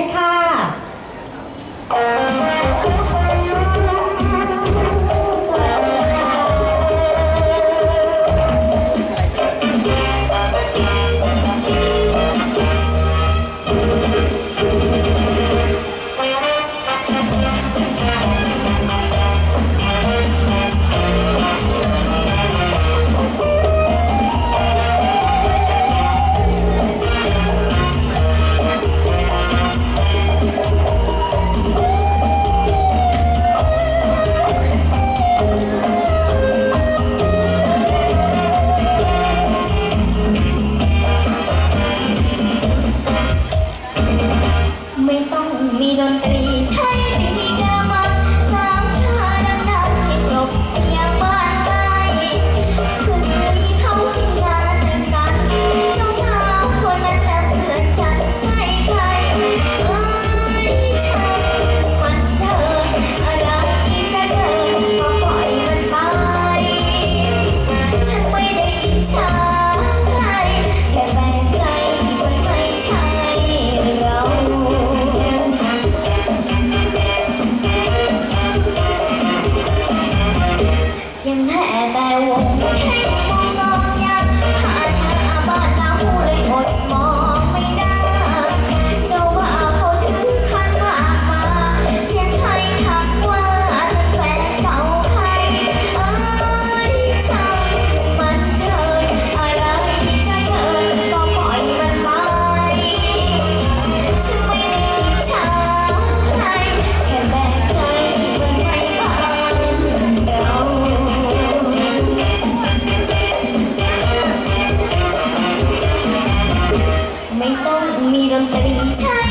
ษค่ะ on ไม่ต้องมีดนตรีใช่